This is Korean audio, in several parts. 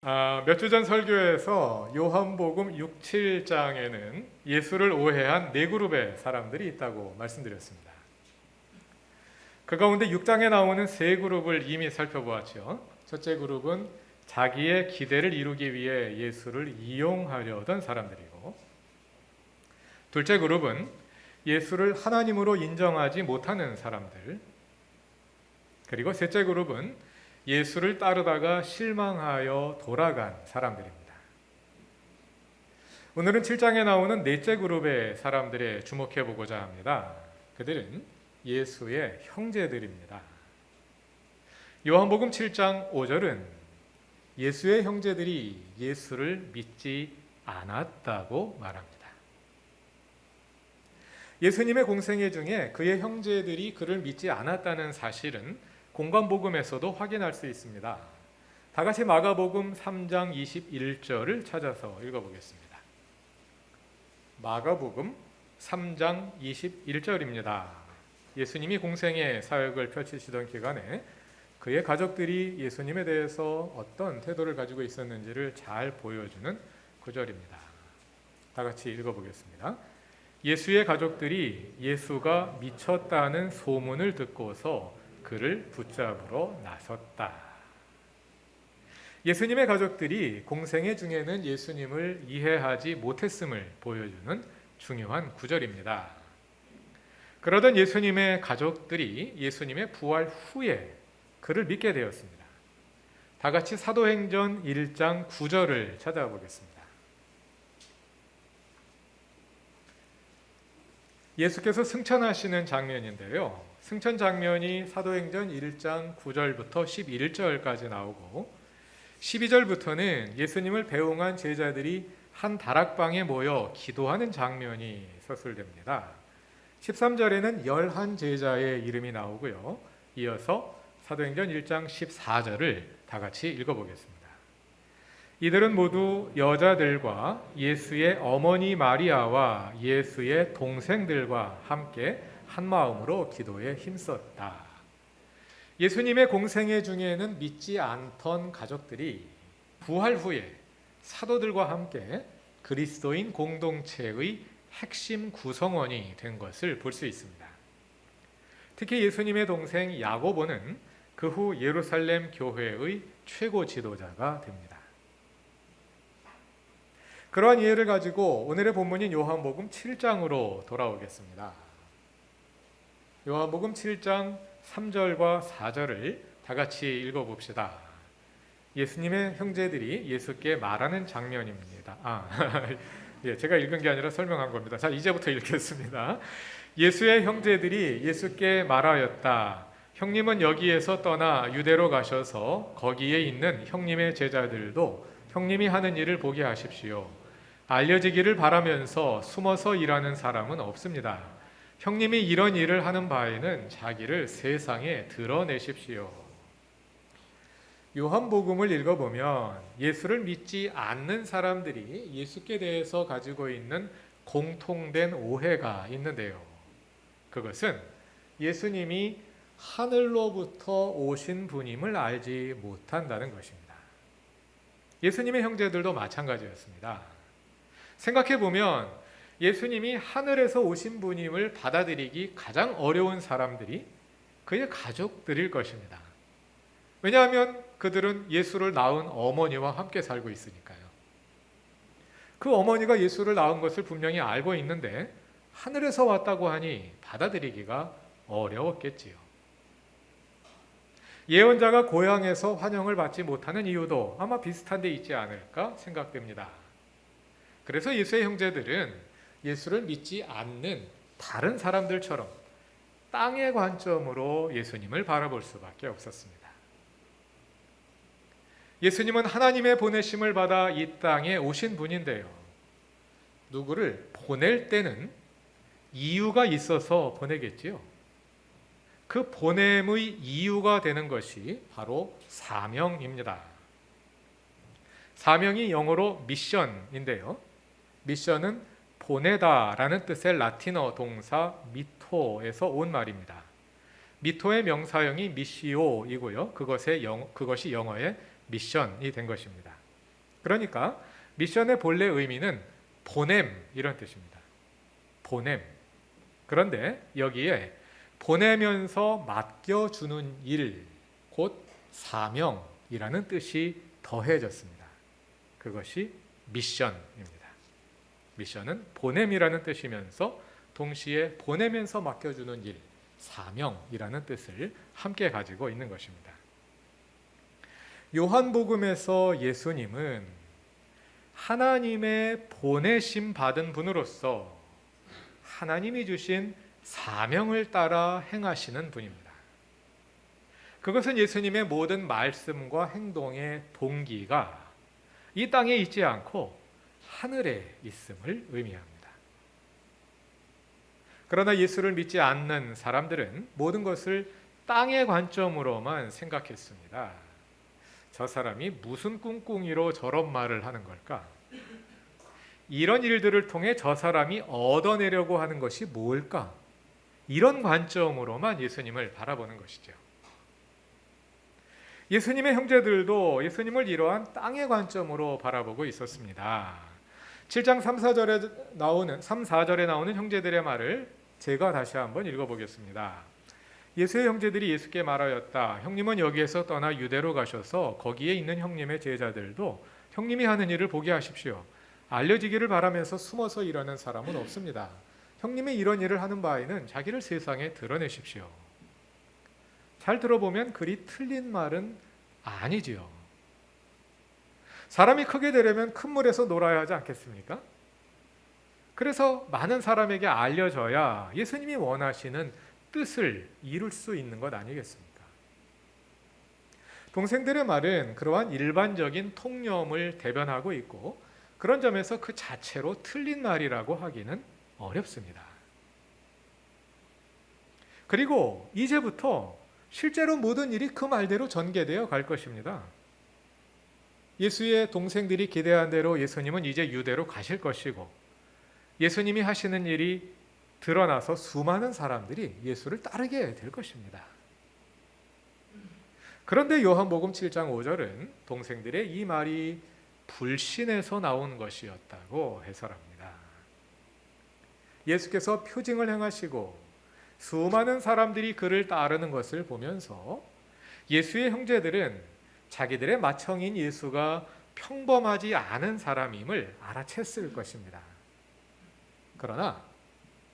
아, 몇 주 전 설교에서 요한복음 6, 7장에는 예수를 오해한 네 그룹의 사람들이 있다고 말씀드렸습니다. 그 가운데 6장에 나오는 세 그룹을 이미 살펴보았죠. 첫째 그룹은 자기의 기대를 이루기 위해 예수를 이용하려던 사람들이고 둘째 그룹은 예수를 하나님으로 인정하지 못하는 사람들 그리고 셋째 그룹은 예수를 따르다가 실망하여 돌아간 사람들입니다. 오늘은 7장에 나오는 넷째 그룹의 사람들에 주목해 보고자 합니다. 그들은 예수의 형제들입니다. 요한복음 7장 5절은 예수의 형제들이 예수를 믿지 않았다고 말합니다. 예수님의 공생애 중에 그의 형제들이 그를 믿지 않았다는 사실은 공간복음에서도 확인할 수 있습니다. 다 같이 마가복음 3장 21절을 찾아서 읽어보겠습니다. 마가복음 3장 21절입니다. 예수님이 공생의 사역을 펼치시던 기간에 그의 가족들이 예수님에 대해서 어떤 태도를 가지고 있었는지를 잘 보여주는 구절입니다. 다 같이 읽어보겠습니다. 예수의 가족들이 예수가 미쳤다는 소문을 듣고서 그를 붙잡으러 나섰다. 예수님의 가족들이 공생애 중에는 예수님을 이해하지 못했음을 보여주는 중요한 구절입니다. 그러던 예수님의 가족들이 예수님의 부활 후에 그를 믿게 되었습니다. 다 같이 사도행전 1장 9절을 찾아보겠습니다. 예수께서 승천하시는 장면인데요. 승천 장면이 사도행전 1장 9절부터 11절까지 나오고 12절부터는 예수님을 배웅한 제자들이 한 다락방에 모여 기도하는 장면이 서술됩니다. 13절에는 열한 제자의 이름이 나오고요. 이어서 사도행전 1장 14절을 다 같이 읽어보겠습니다. 이들은 모두 여자들과 예수의 어머니 마리아와 예수의 동생들과 함께 한 마음으로 기도에 힘썼다. 예수님의 공생애 중에는 믿지 않던 가족들이 부활 후에 사도들과 함께 그리스도인 공동체의 핵심 구성원이 된 것을 볼 수 있습니다. 특히 예수님의 동생 야고보는 그 후 예루살렘 교회의 최고 지도자가 됩니다. 그러한 이해를 가지고 오늘의 본문인 요한복음 7장으로 돌아오겠습니다. 요한복음 7장 3절과 4절을 다 같이 읽어 봅시다. 예수님의 형제들이 예수께 말하는 장면입니다. 아, 예, 제가 읽은 게 아니라 설명한 겁니다. 자, 이제부터 읽겠습니다. 예수의 형제들이 예수께 말하였다. 형님은 여기에서 떠나 유대로 가셔서 거기에 있는 형님의 제자들도 형님이 하는 일을 보게 하십시오. 알려지기를 바라면서 숨어서 일하는 사람은 없습니다. 형님이 이런 일을 하는 바에는 자기를 세상에 드러내십시오. 요한복음을 읽어보면 예수를 믿지 않는 사람들이 예수께 대해서 가지고 있는 공통된 오해가 있는데요. 그것은 예수님이 하늘로부터 오신 분임을 알지 못한다는 것입니다. 예수님의 형제들도 마찬가지였습니다. 생각해 보면 예수님이 하늘에서 오신 분임을 받아들이기 가장 어려운 사람들이 그의 가족들일 것입니다. 왜냐하면 그들은 예수를 낳은 어머니와 함께 살고 있으니까요. 그 어머니가 예수를 낳은 것을 분명히 알고 있는데 하늘에서 왔다고 하니 받아들이기가 어려웠겠지요. 예언자가 고향에서 환영을 받지 못하는 이유도 아마 비슷한 데 있지 않을까 생각됩니다. 그래서 예수의 형제들은 예수를 믿지 않는 다른 사람들처럼 땅의 관점으로 예수님을 바라볼 수밖에 없었습니다. 예수님은 하나님의 보내심을 받아 이 땅에 오신 분인데요. 누구를 보낼 때는 이유가 있어서 보내겠지요. 그 보냄의 이유가 되는 것이 바로 사명입니다. 사명이 영어로 미션인데요. 미션은 보내다라는 뜻의 라틴어 동사 미토에서 온 말입니다. 미토의 명사형이 미시오이고요. 그것의 영, 그것이 영어의 미션이 된 것입니다. 그러니까 미션의 본래 의미는 보냄 이런 뜻입니다. 보냄. 그런데 여기에 보내면서 맡겨주는 일, 곧 사명이라는 뜻이 더해졌습니다. 그것이 미션입니다. 미션은 보냄이라는 뜻이면서 동시에 보내면서 맡겨주는 일, 사명이라는 뜻을 함께 가지고 있는 것입니다. 요한복음에서 예수님은 하나님의 보내심 받은 분으로서 하나님이 주신 사명을 따라 행하시는 분입니다. 그것은 예수님의 모든 말씀과 행동의 동기가 이 땅에 있지 않고 하늘에 있음을 의미합니다. 그러나 예수를 믿지 않는 사람들은 모든 것을 땅의 관점으로만 생각했습니다. 저 사람이 무슨 꿍꿍이로 저런 말을 하는 걸까? 이런 일들을 통해 저 사람이 얻어내려고 하는 것이 뭘까? 이런 관점으로만 예수님을 바라보는 것이죠. 예수님의 형제들도 예수님을 이러한 땅의 관점으로 바라보고 있었습니다. 7장 3, 4절에 나오는 3, 4절에 나오는 형제들의 말을 제가 다시 한번 읽어 보겠습니다. 예수의 형제들이 예수께 말하였다. 형님은 여기에서 떠나 유대로 가셔서 거기에 있는 형님의 제자들도 형님이 하는 일을 보게 하십시오. 알려지기를 바라면서 숨어서 일하는 사람은 없습니다. 형님이 이런 일을 하는 바에는 자기를 세상에 드러내십시오. 잘 들어보면 그리 틀린 말은 아니지요. 사람이 크게 되려면 큰 물에서 놀아야 하지 않겠습니까? 그래서 많은 사람에게 알려져야 예수님이 원하시는 뜻을 이룰 수 있는 것 아니겠습니까? 동생들의 말은 그러한 일반적인 통념을 대변하고 있고 그런 점에서 그 자체로 틀린 말이라고 하기는 어렵습니다. 그리고 이제부터 실제로 모든 일이 그 말대로 전개되어 갈 것입니다. 예수의 동생들이 기대한 대로 예수님은 이제 유대로 가실 것이고 예수님이 하시는 일이 드러나서 수많은 사람들이 예수를 따르게 될 것입니다. 그런데 요한복음 7장 5절은 동생들의 이 말이 불신에서 나온 것이었다고 해설합니다. 예수께서 표징을 행하시고 수많은 사람들이 그를 따르는 것을 보면서 예수의 형제들은 자기들의 맏형인 예수가 평범하지 않은 사람임을 알아챘을 것입니다. 그러나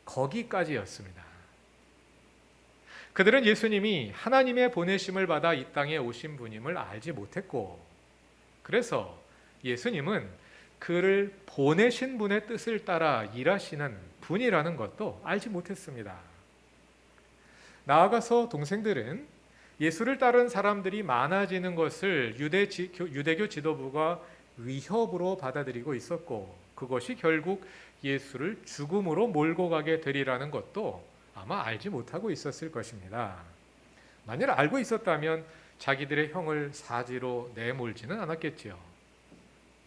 거기까지였습니다. 그들은 예수님이 하나님의 보내심을 받아 이 땅에 오신 분임을 알지 못했고, 그래서 예수님은 그를 보내신 분의 뜻을 따라 일하시는 분이라는 것도 알지 못했습니다. 나아가서 동생들은 예수를 따른 사람들이 많아지는 것을 유대 지, 유대교 지도부가 위협으로 받아들이고 있었고 그것이 결국 예수를 죽음으로 몰고 가게 되리라는 것도 아마 알지 못하고 있었을 것입니다. 만일 알고 있었다면 자기들의 형을 사지로 내몰지는 않았겠지요.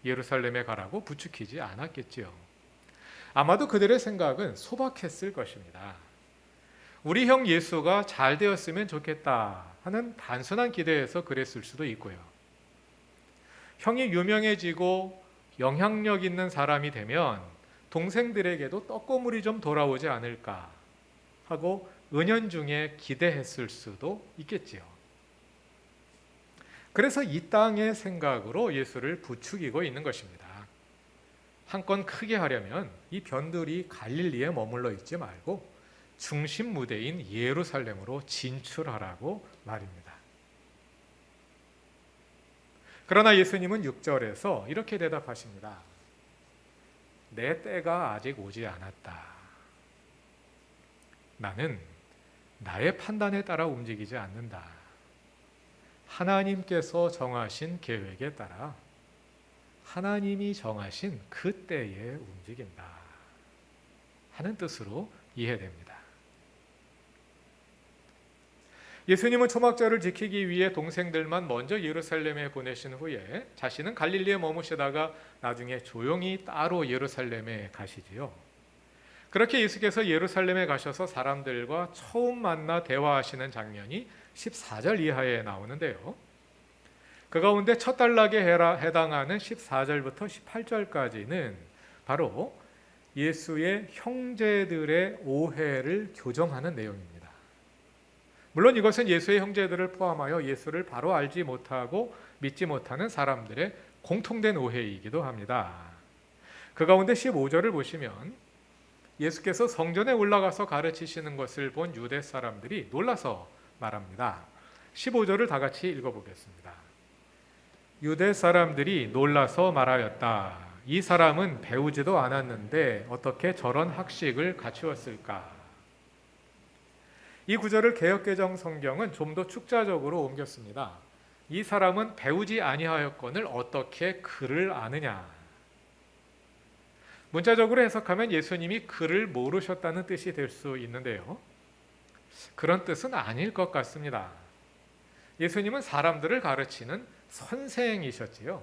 예루살렘에 가라고 부추기지 않았겠지요. 아마도 그들의 생각은 소박했을 것입니다. 우리 형 예수가 잘 되었으면 좋겠다 하는 단순한 기대에서 그랬을 수도 있고요. 형이 유명해지고 영향력 있는 사람이 되면 동생들에게도 떡고물이 좀 돌아오지 않을까 하고 은연중에 기대했을 수도 있겠지요. 그래서 이 땅의 생각으로 예수를 부추기고 있는 것입니다. 한 건 크게 하려면 이 변들이 갈릴리에 머물러 있지 말고 중심 무대인 예루살렘으로 진출하라고 말입니다. 그러나 예수님은 6절에서 이렇게 대답하십니다. 내 때가 아직 오지 않았다. 나는 나의 판단에 따라 움직이지 않는다. 하나님께서 정하신 계획에 따라 하나님이 정하신 그 때에 움직인다. 하는 뜻으로 이해됩니다. 예수님은 초막절을 지키기 위해 동생들만 먼저 예루살렘에 보내신 후에 자신은 갈릴리에 머무시다가 나중에 조용히 따로 예루살렘에 가시지요. 그렇게 예수께서 예루살렘에 가셔서 사람들과 처음 만나 대화하시는 장면이 14절 이하에 나오는데요. 그 가운데 첫 단락에 해당하는 14절부터 18절까지는 바로 예수의 형제들의 오해를 교정하는 내용입니다. 물론 이것은 예수의 형제들을 포함하여 예수를 바로 알지 못하고 믿지 못하는 사람들의 공통된 오해이기도 합니다. 그 가운데 15절을 보시면 예수께서 성전에 올라가서 가르치시는 것을 본 유대 사람들이 놀라서 말합니다. 15절을 다 같이 읽어보겠습니다. 유대 사람들이 놀라서 말하였다. 이 사람은 배우지도 않았는데 어떻게 저런 학식을 갖추었을까? 이 구절을 개혁개정 성경은 좀 더 축자적으로 옮겼습니다. 이 사람은 배우지 아니하였건을 어떻게 글을 아느냐? 문자적으로 해석하면 예수님이 글을 모르셨다는 뜻이 될 수 있는데요. 그런 뜻은 아닐 것 같습니다. 예수님은 사람들을 가르치는 선생이셨지요.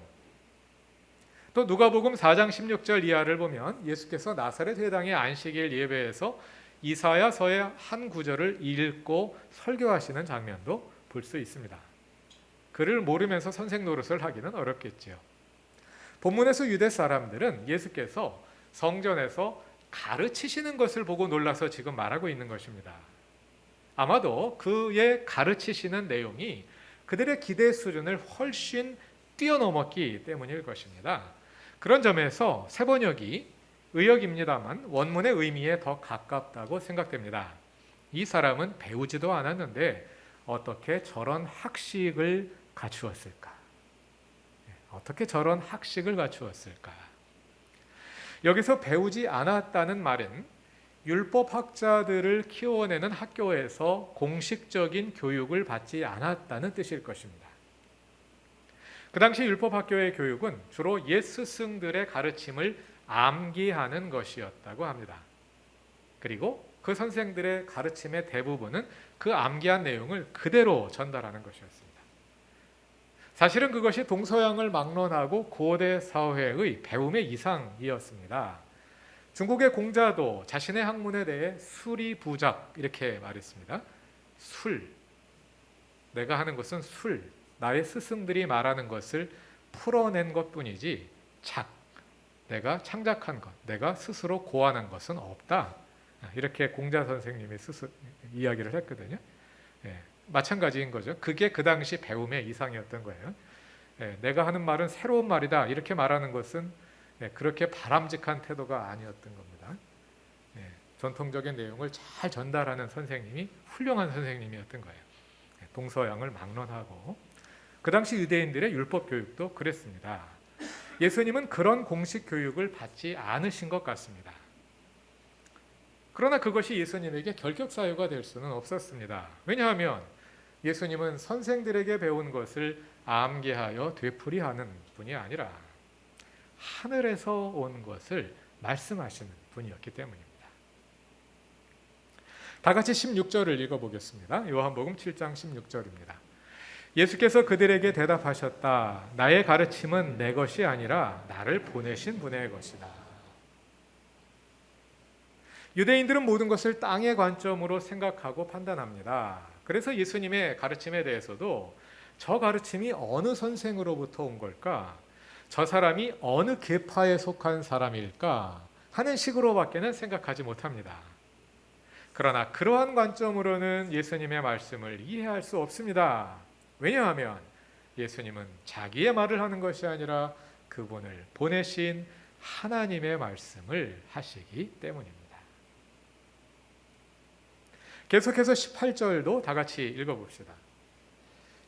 또 누가복음 4장 16절 이하를 보면 예수께서 나사렛 회당의 안식일 예배에서 이사야서의 한 구절을 읽고 설교하시는 장면도 볼 수 있습니다. 글을 모르면서 선생 노릇을 하기는 어렵겠지요. 본문에서 유대 사람들은 예수께서 성전에서 가르치시는 것을 보고 놀라서 지금 말하고 있는 것입니다. 아마도 그의 가르치시는 내용이 그들의 기대 수준을 훨씬 뛰어넘었기 때문일 것입니다. 그런 점에서 세 번역이 의역입니다만 원문의 의미에 더 가깝다고 생각됩니다. 이 사람은 배우지도 않았는데 어떻게 저런 학식을 갖추었을까? 네, 어떻게 저런 학식을 갖추었을까? 여기서 배우지 않았다는 말은 율법학자들을 키워내는 학교에서 공식적인 교육을 받지 않았다는 뜻일 것입니다. 그 당시 율법학교의 교육은 주로 옛 스승들의 가르침을 암기하는 것이었다고 합니다. 그리고 그 선생들의 가르침의 대부분은 그 암기한 내용을 그대로 전달하는 것이었습니다. 사실은 그것이 동서양을 막론하고 고대 사회의 배움의 이상이었습니다. 중국의 공자도 자신의 학문에 대해 수리부작 이렇게 말했습니다. 술, 내가 하는 것은 술, 나의 스승들이 말하는 것을 풀어낸 것 뿐이지 작, 내가 창작한 것, 내가 스스로 고안한 것은 없다. 이렇게 공자 선생님이 스스 이야기를 했거든요. 예, 마찬가지인 거죠. 그게 그 당시 배움의 이상이었던 거예요. 예, 내가 하는 말은 새로운 말이다. 이렇게 말하는 것은 예, 그렇게 바람직한 태도가 아니었던 겁니다. 예, 전통적인 내용을 잘 전달하는 선생님이 훌륭한 선생님이었던 거예요. 예, 동서양을 막론하고 그 당시 유대인들의 율법 교육도 그랬습니다. 예수님은 그런 공식 교육을 받지 않으신 것 같습니다. 그러나 그것이 예수님에게 결격 사유가 될 수는 없었습니다. 왜냐하면 예수님은 선생들에게 배운 것을 암기하여 되풀이하는 분이 아니라 하늘에서 온 것을 말씀하시는 분이었기 때문입니다. 다 같이 16절을 읽어보겠습니다. 요한복음 7장 16절입니다. 예수께서 그들에게 대답하셨다. 나의 가르침은 내 것이 아니라 나를 보내신 분의 것이다. 유대인들은 모든 것을 땅의 관점으로 생각하고 판단합니다. 그래서 예수님의 가르침에 대해서도 저 가르침이 어느 선생으로부터 온 걸까? 저 사람이 어느 계파에 속한 사람일까? 하는 식으로밖에는 생각하지 못합니다. 그러나 그러한 관점으로는 예수님의 말씀을 이해할 수 없습니다. 왜냐하면 예수님은 자기의 말을 하는 것이 아니라 그분을 보내신 하나님의 말씀을 하시기 때문입니다. 계속해서 18절도 다 같이 읽어봅시다.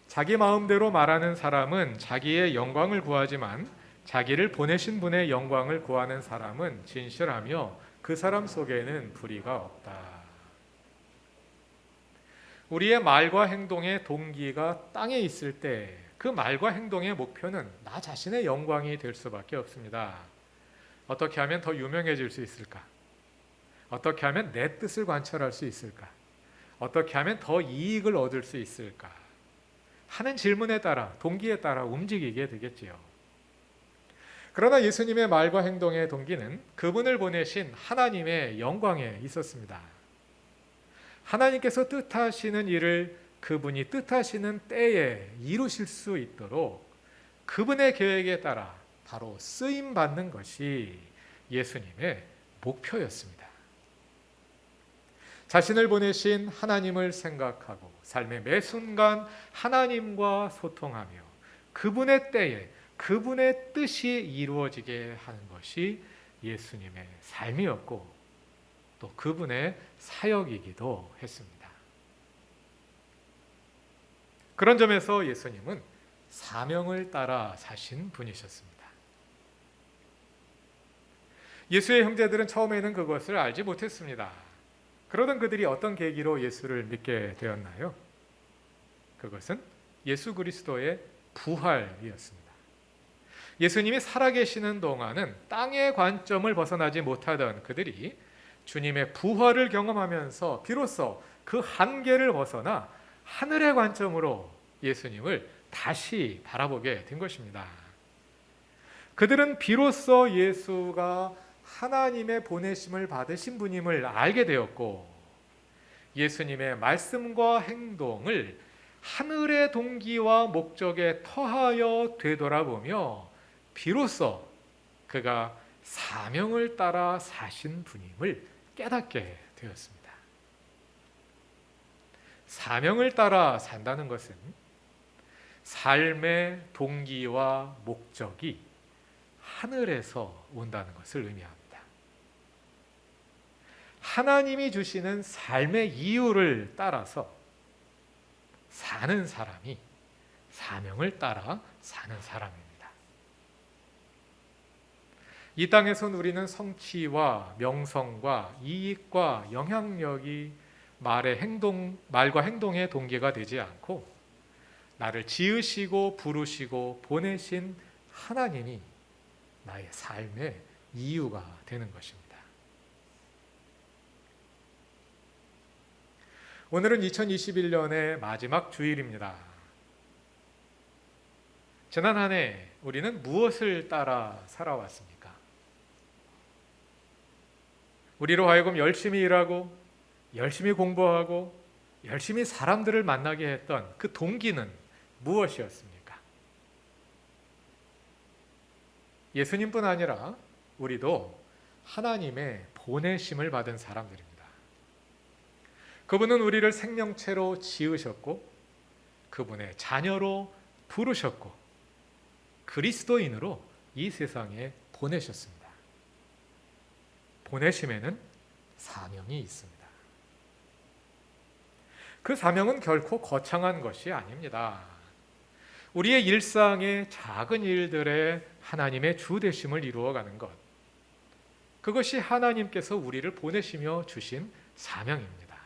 자기 마음대로 말하는 사람은 자기의 영광을 구하지만 자기를 보내신 분의 영광을 구하는 사람은 진실하며 그 사람 속에는 불의가 없다. 우리의 말과 행동의 동기가 땅에 있을 때 그 말과 행동의 목표는 나 자신의 영광이 될 수밖에 없습니다. 어떻게 하면 더 유명해질 수 있을까? 어떻게 하면 내 뜻을 관철할 수 있을까? 어떻게 하면 더 이익을 얻을 수 있을까? 하는 질문에 따라 동기에 따라 움직이게 되겠지요. 그러나 예수님의 말과 행동의 동기는 그분을 보내신 하나님의 영광에 있었습니다. 하나님께서 뜻하시는 일을 그분이 뜻하시는 때에 이루실 수 있도록 그분의 계획에 따라 바로 쓰임 받는 것이 예수님의 목표였습니다. 자신을 보내신 하나님을 생각하고 삶의 매 순간 하나님과 소통하며 그분의 때에 그분의 뜻이 이루어지게 하는 것이 예수님의 삶이었고 또 그분의 사역이기도 했습니다. 그런 점에서 예수님은 사명을 따라 사신 분이셨습니다. 예수의 형제들은 처음에는 그것을 알지 못했습니다. 그러던 그들이 어떤 계기로 예수를 믿게 되었나요? 그것은 예수 그리스도의 부활이었습니다. 예수님이 살아계시는 동안은 땅의 관점을 벗어나지 못하던 그들이 주님의 부활을 경험하면서 비로소 그 한계를 벗어나 하늘의 관점으로 예수님을 다시 바라보게 된 것입니다. 그들은 비로소 예수가 하나님의 보내심을 받으신 분임을 알게 되었고 예수님의 말씀과 행동을 하늘의 동기와 목적에 터하여 되돌아보며 비로소 그가 사명을 따라 사신 분임을 깨닫게 되었습니다. 사명을 따라 산다는 것은 삶의 동기와 목적이 하늘에서 온다는 것을 의미합니다. 하나님이 주시는 삶의 이유를 따라서 사는 사람이 사명을 따라 사는 사람입니다. 이 땅에서 누리는 성취와 명성과 이익과 영향력이 말의 행동, 말과 행동의 동기가 되지 않고 나를 지으시고 부르시고 보내신 하나님이 나의 삶의 이유가 되는 것입니다. 오늘은 2021년의 마지막 주일입니다. 지난 한 해 우리는 무엇을 따라 살아왔습니까? 우리로 하여금 열심히 일하고 열심히 공부하고 열심히 사람들을 만나게 했던 그 동기는 무엇이었습니까? 예수님뿐 아니라 우리도 하나님의 보내심을 받은 사람들입니다. 그분은 우리를 생명체로 지으셨고 그분의 자녀로 부르셨고 그리스도인으로 이 세상에 보내셨습니다. 보내심에는 사명이 있습니다. 그 사명은 결코 거창한 것이 아닙니다. 우리의 일상의 작은 일들에 하나님의 주되심을 이루어가는 것. 그것이 하나님께서 우리를 보내시며 주신 사명입니다.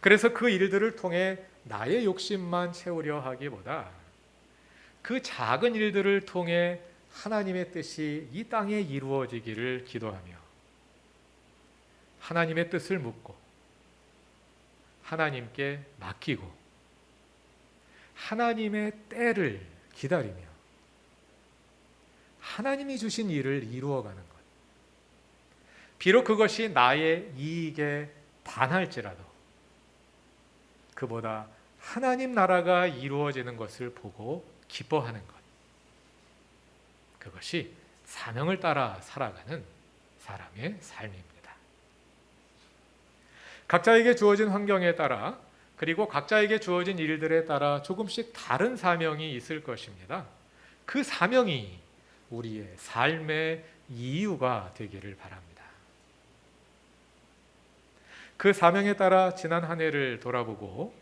그래서 그 일들을 통해 나의 욕심만 채우려 하기보다 그 작은 일들을 통해 하나님의 뜻이 이 땅에 이루어지기를 기도하며 하나님의 뜻을 묻고 하나님께 맡기고 하나님의 때를 기다리며 하나님이 주신 일을 이루어가는 것. 비록 그것이 나의 이익에 반할지라도 그보다 하나님 나라가 이루어지는 것을 보고 기뻐하는 것. 그것이 사명을 따라 살아가는 사람의 삶입니다. 각자에게 주어진 환경에 따라 그리고 각자에게 주어진 일들에 따라 조금씩 다른 사명이 있을 것입니다. 그 사명이 우리의 삶의 이유가 되기를 바랍니다. 그 사명에 따라 지난 한 해를 돌아보고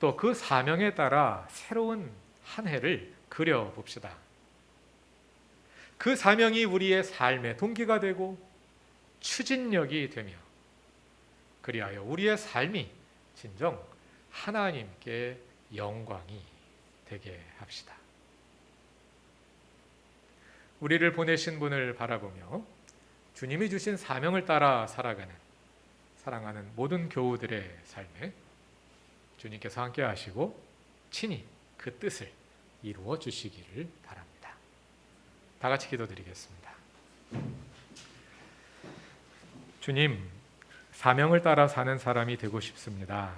또 그 사명에 따라 새로운 한 해를 그려 봅시다. 그 사명이 우리의 삶의 동기가 되고 추진력이 되며 그리하여 우리의 삶이 진정 하나님께 영광이 되게 합시다. 우리를 보내신 분을 바라보며 주님이 주신 사명을 따라 살아가는 사랑하는 모든 교우들의 삶에 주님께서 함께 하시고 친히 그 뜻을 이루어 주시기를 바랍니다. 다 같이 기도드리겠습니다. 주님, 사명을 따라 사는 사람이 되고 싶습니다.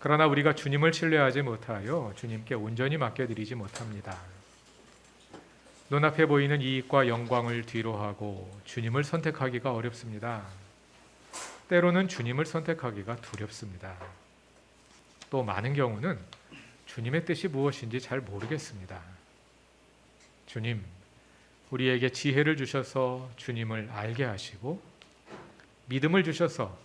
그러나 우리가 주님을 신뢰하지 못하여 주님께 온전히 맡겨드리지 못합니다. 눈앞에 보이는 이익과 영광을 뒤로하고 주님을 선택하기가 어렵습니다. 때로는 주님을 선택하기가 두렵습니다. 또 많은 경우는 주님의 뜻이 무엇인지 잘 모르겠습니다. 주님, 우리에게 지혜를 주셔서 주님을 알게 하시고 믿음을 주셔서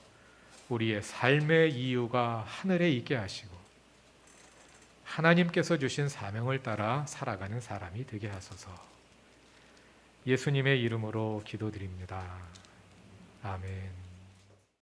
우리의 삶의 이유가 하늘에 있게 하시고 하나님께서 주신 사명을 따라 살아가는 사람이 되게 하소서. 예수님의 이름으로 기도드립니다. 아멘.